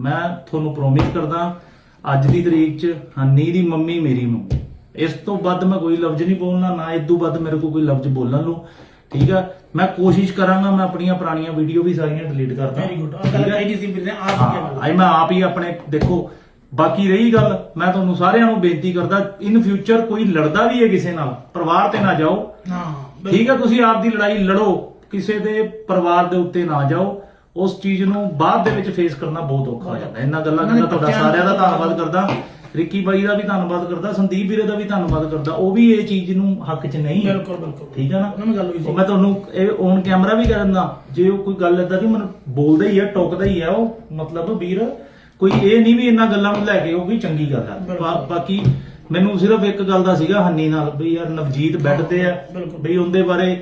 ਮੈਂ ਤੁਹਾਨੂੰ ਪ੍ਰੋਮਿਸ ਕਰਦਾ ਅੱਜ ਦੀ ਤਰੀਕ 'ਚ ਹੰਨੀ ਦੀ ਮੰਮੀ ਮੇਰੀ ਮੰਮੀ। ਇਸ ਤੋਂ ਵੱਧ ਮੈਂ ਕੋਈ ਲਫ਼ਜ਼ ਨਹੀਂ ਬੋਲਣਾ ਨਾ ਇਸ ਤੋਂ ਵੱਧ ਮੇਰੇ ਕੋਲ ਕੋਈ ਲਫ਼ਜ਼ ਬੋਲਣ ਨੂੰ। ਠੀਕ ਆ? ਮੈਂ ਕੋਸ਼ਿਸ਼ ਕਰਾਂਗਾ ਮੈਂ ਆਪਣੀਆਂ ਪੁਰਾਣੀਆਂ ਵੀਡੀਓ ਵੀ ਸਾਰੀਆਂ ਡਿਲੀਟ ਕਰਦਾ। ਵੈਰੀ ਗੁੱਡ ਆ ਗੱਲ ਆ? ਕਹੀ ਸੀ ਵੀਰ ਆਪ ਕੀ ਗੱਲ ਅੱਜ ਮੈਂ ਆਪ ਹੀ ਆਪਣੇ ਦੇਖੋ ਬਾਕੀ ਰਹੀ ਗੱਲ ਮੈਂ ਤੁਹਾਨੂੰ ਸਾਰਿਆਂ ਨੂੰ ਬੇਨਤੀ ਕਰਦਾ ਇਨ ਫਿਊਚਰ ਕੋਈ ਲੜਦਾ ਵੀ ਹੈ ਕਿਸੇ ਨਾਲ ਪਰਿਵਾਰ ਤੇ ਨਾ ਜਾਓ। ਹਾਂ ਠੀਕ ਹੈ ਤੁਸੀਂ ਆਪ ਦੀ ਲੜਾਈ ਲੜੋ ਕਿਸੇ ਦੇ ਪਰਿਵਾਰ ਦੇ ਉੱਤੇ ਨਾ ਜਾਓ। ਉਸ ਚੀਜ਼ ਨੂੰ ਬਾਅਦ ਦੇ ਵਿੱਚ ਫੇਸ ਕਰਨਾ ਬਹੁਤ ਔਖਾ ਹੋ ਜਾਂਦਾ। ਇਹਨਾਂ ਗੱਲਾਂ ਉਹਨਾਂ ਨੇ ਦਾ ਤੁਹਾਡਾ ਸਾਰਿਆਂ ਦਾ ਧੰਨਵਾਦ ਕਰਦਾ ਰਿੱਕੀ ਬਾਈ ਦਾ ਵੀ ਧੰਨਵਾਦ ਕਰਦਾ ਸੰਦੀਪ ਵੀਰੇ ਦਾ ਵੀ ਧੰਨਵਾਦ ਕਰਦਾ। ਉਹ ਵੀ ਇਹ ਚੀਜ਼ ਨੂੰ ਹੱਕ 'ਚ ਨਹੀਂ। ਬਿਲਕੁਲ ਬਿਲਕੁਲ। ਠੀਕ ਹੈ ਨਾ? ਉਹਨਾਂ ਨਾਲ ਗੱਲ ਹੋਈ ਸੀ। ਮੈਂ ਤੁਹਾਨੂੰ ਇਹ ਔਨ ਕੈਮਰਾ ਵੀ ਦਿੰਦਾ ਜੇ ਉਹ ਕੋਈ ਗੱਲ ਏਦਾਂ ਦੀ ਮਨ ਬੋਲਦਾ ਹੀ ਆ ਟੋਕਦਾ ਹੀ ਆ ਉਹ ਮਤਲਬ ਵੀਰ ਕੋਈ ਇਹ ਨਹੀਂ ਵੀ ਇਹਨਾਂ ਗੱਲਾਂ ਨੂੰ ਲੈ ਕੇ ਉਹ ਵੀ ਚੰਗੀ ਗੱਲ ਆ। ਬਾਕੀ ਮੈਨੂੰ ਸਿਰਫ ਇੱਕ ਗੱਲ ਦਾ ਸੀਗਾ ਹੰਨੀ ਨਾਲ ਵੀ ਯਾਰ ਨਵਜੀਤ ਬੈੱਡ ਤੇ ਆ। ਵੀ ਉਹਦੇ ਬਾਰੇ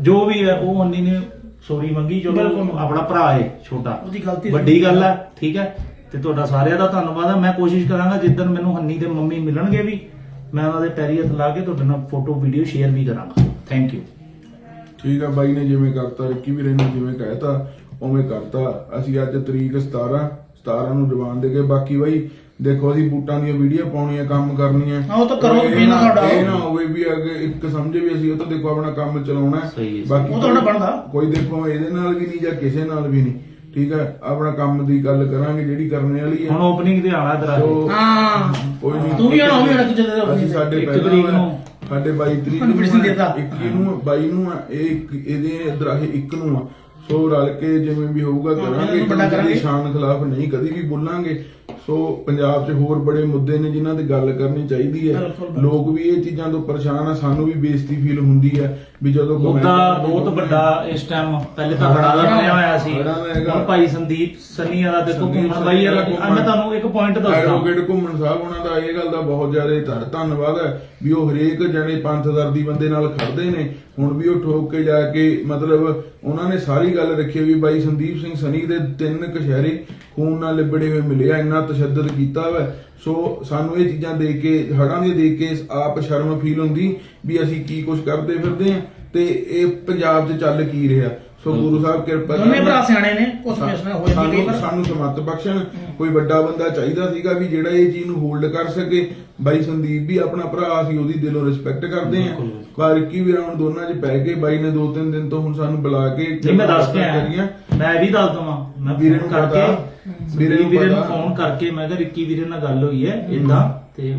ਜੋ ਵੀ ਹੈ ਉਹ ਹੰਨੀ ਨੇ ਸੋਰੀ ਮੰਗੀ ਜੋ ਬਿਲਕੁਲ। ਆਪਣਾ ਭਰਾ ਹੈ ਛੋਟਾ। ਉਹਦੀ ਗਲਤੀ ਸੀ। ਵੱਡੀ ਗੱਲ ਹੈ ਠੀਕ ਹੈ ਤੇ ਤੁਹਾਡਾ ਸਾਰਿਆਂ ਦਾ ਧੰਨਵਾਦ ਹੈ ਮੈਂ ਕੋਸ਼ਿਸ਼ ਕਰਾਂਗਾ ਜਿੱਦਣ ਮੈਨੂੰ ਹੰਨੀ ਦੇ ਮੰਮੀ ਮਿਲਣਗੇ ਵੀ ਮੈਂ ਉਹਨਾਂ ਦੇ ਪੈਰੀ ਹੱਥ ਲਾ ਕੇ ਤੁਹਾਡੇ ਨਾਲ ਫੋਟੋ ਵੀਡੀਓ ਸ਼ੇਅਰ ਵੀ ਕਰਾਂਗਾ। ਥੈਂਕ ਯੂ ਠੀਕ ਆ ਬਾਈ ਨੇ ਜਿਵੇਂ ਕਰਤਾ ਰਿੱਕੀ ਵੀਰੇ ਨੇ ਜਿਵੇਂ ਕਹਿਤਾ ਉਵੇਂ ਕਰਤਾ। ਅਸੀਂ ਅੱਜ ਤਰੀਕ 17 17 ਨੂੰ ਜਵਾਨ ਦੇ ਕੇ ਬਾਕੀ ਬਾਈ ਦੇਖੋ ਅਸੀਂ ਬੂਟਾਂ ਦੀਆਂ ਵੀਡੀਓ ਪਾਉਣੀਆਂ ਕੰਮ ਕਰਨੀਆਂ ਹਾਂ, ਉਹ ਤਾਂ ਕਰੋ, ਇਹ ਵੀ ਨਾ ਸਾਡਾ। ਇਹ ਨਾ ਹੋਵੇ ਵੀ ਅੱਗੇ ਇੱਕ ਸਮਝੇ ਵੀ ਅਸੀਂ ਉਹ ਤਾਂ ਦੇਖੋ ਆਪਣਾ ਕੰਮ ਚਲਾਉਣਾ ਹੈ। ਸਹੀ ਹੈ। ਬਾਕੀ ਉਹ ਤਾਂ ਬਣਦਾ। ਕੋਈ ਦੇਖੋ ਇਹਦੇ ਨਾਲ ਵੀ ਨਹੀਂ ਜਾਂ ਕਿਸੇ ਨਾਲ ਵੀ ਨਹੀਂ ਠੀਕ ਹੈ ਆਪਣਾ ਕੰਮ ਦੀ ਗੱਲ ਕਰਾਂਗੇ ਜਿਹੜੀ ਕਰਨੇ ਵਾਲੀ ਹੈ ਹੁਣ ਓਪਨਿੰਗ ਤੇ ਆਣਾ ਤੇਰਾ ਸੋ ਹਾਂ ਕੋਈ ਨਹੀਂ ਤੂੰ ਵੀ ਆਉਣਾ, ਉਹ ਵੀ ਆਉਣਾ, ਅਸੀਂ ਸਾਡੇ ਇੱਕ ਪਹਿਲਾਂ ਤਰੀਕ ਵਾ, ਨੂੰ। ਸਾਡੇ 22 ਤਰੀਕ ਨੂੰ ਕਿਸੇ ਆ, ਦੇਤਾ। 21 ਨੂੰ ਆ, 22 ਨੂੰ ਆ, ਇਹ ਇੱਕ- ਇਹਦੇ ਇਧਰ ਇਹ ਇੱਕ ਨੂੰ ਆ ਸੋ ਰਲ ਕੇ ਜਿਵੇਂ ਵੀ ਹੋਊਗਾ ਹਾਂ, ਕਰਾਂਗੇ ਇਹਨੂੰ ਵੱਡਾ ਦੀ ਕਰਾਂਗੇ। ਸ਼ਾਨ ਖਿਲਾਫ ਨਹੀਂ ਕਦੀ ਵੀ ਬੋਲਾਂਗੇ ਸੋ ਪੰਜਾਬ 'ਚ ਹੋਰ ਬੜੇ ਮੁੱਦੇ ਨੇ ਜਿਨ੍ਹਾਂ ਤੇ ਗੱਲ ਕਰਨੀ ਚਾਹੀਦੀ ਹੈ। ਲੋਕ ਵੀ ਇਹ ਚੀਜ਼ਾਂ ਤੋਂ ਪਰੇਸ਼ਾਨ ਆ ਸਾਨੂੰ ਵੀ ਬੇਇੱਜ਼ਤੀ ਫੀਲ ਹੁੰਦੀ ਹੈ ਵੀ ਜਦੋਂ ਮੁੱਦਾ ਬਹੁਤ ਵੱਡਾ ਇਸ ਟਾਈਮ ਪਹਿਲੇ ਤਾਂ ਹੜਾ ਦਾ ਬਣਿਆ ਹੋਇਆ ਸੀ। ਦਾ। ਹੁਣ ਭਾਈ ਸੰਦੀਪ ਸੰਨੀ ਵਾਲਾ ਦੇਖੋ ਘੁੰਮਣ ਬਾਈ ਵਾਲਾ ਮੈਂ ਤੁਹਾਨੂੰ ਇੱਕ ਪੁਆਇੰਟ ਦੱਸਦਾ। ਐਡਵੋਕੇਟ ਘੁੰਮਣ ਸਾਹਿਬ ਉਹਨਾਂ ਦਾ ਇਹ ਗੱਲ ਦਾ ਬਹੁਤ ਜ਼ਿਆਦਾ ਧੰਨ- ਧੰਨਵਾਦ ਹੈ ਵੀ ਉਹ ਹਰੇਕ ਜਣੇ ਪੰਥਦਰਦੀ ਬੰਦੇ ਨਾਲ ਖੜਦੇ ਨੇ। ਹੁਣ ਵੀ ਉਹ ਠੋਕ ਕੇ ਜਾ ਕੇ ਮਤਲਬ ਉਹਨਾਂ ਨੇ ਸਾਰੀ ਗੱਲ ਰੱਖੀ ਵੀ ਬਾਈ ਸੰਦੀਪ ਸਿੰਘ ਸਨੀ ਦੇ ਤਿੰਨ ਕਸ਼ਹਿਰੇ ਖੂਨ ਨਾਲ ਲਿਬੜੇ ਹੋਏ ਮਿਲੇ ਆ ਇੰਨਾ ਤਸ਼ੱਦਦ ਕੀਤਾ ਵਾ। ਸੋ ਸਾਨੂੰ ਇਹ ਚੀਜ਼ਾਂ ਦੇਖ ਕੇ ਹੜਾਂ ਦੇ ਦੇਖ ਕੇ ਆਪ ਸ਼ਰਮ ਫੀਲ ਹੁੰਦੀ ਵੀ ਅਸੀਂ ਕੀ ਕੁਝ ਕਰਦੇ ਫਿਰਦੇ ਆ ਤੇ ਇਹ ਪੰਜਾਬ 'ਚ ਚੱਲ ਕੀ ਰਿਹਾ। ਸੋ ਗੁਰੂ ਸਾਹਿਬ ਕਿਰਪਾ ਦੋਨੇ ਕਰਨ। ਭਰਾ ਸਿਆਣੇ ਨੇ ਕੁਝ ਫੈਸਲਾ ਹੋ ਜਾਂਦੀ ਕਈ ਸਾਨੂੰ ਵਾਰ। ਸਾਨੂੰ ਸਮੱਤ ਬਖਸ਼ਣ। ਕੋਈ ਵੱਡਾ ਬੰਦਾ ਚਾਹੀਦਾ ਸੀਗਾ ਵੀ ਜਿਹੜਾ ਇਹ ਚੀਜ਼ ਨੂੰ ਹੋਲਡ ਕਰ ਸਕੇ। ਬਾਈ ਸੰਦੀਪ ਵੀ ਆਪਣਾ ਭਰਾ ਸੀ ਉਹਦੀ ਦਿਲੋਂ ਰਿਸਪੈਕਟ ਕਰਦੇ ਆ ਪਰ ਕੀ ਵੀ ਰਾਉਣ ਦੋਨਾਂ 'ਚ ਪੈ ਕੇ ਬਾਈ ਨੇ ਦੋ ਤਿੰਨ ਦਿਨ ਤੋਂ ਹੁਣ ਸਾਨੂੰ ਬੁਲਾ ਕੇ ਮੈਂ ਦੱਸ ਕੇ ਮੈਂ ਵੀ ਦੱਸ ਦਵਾਂ ਮੈਂ ਵੀਰੇ ਨੂੰ ਕਰਕੇ ਪਤਾ, ਵੀਰੇ ਨੂੰ ਵੀਰੇ ਨੂੰ ਪਤਾ। ਫੋਨ ਕਰਕੇ ਮੈਂ ਕਿਹਾ ਰਿੱਕੀ ਵੀਰੇ ਨਾਲ ਗੱਲ ਹੋਈ ਹੈ ਇਦਾਂ ਤੇ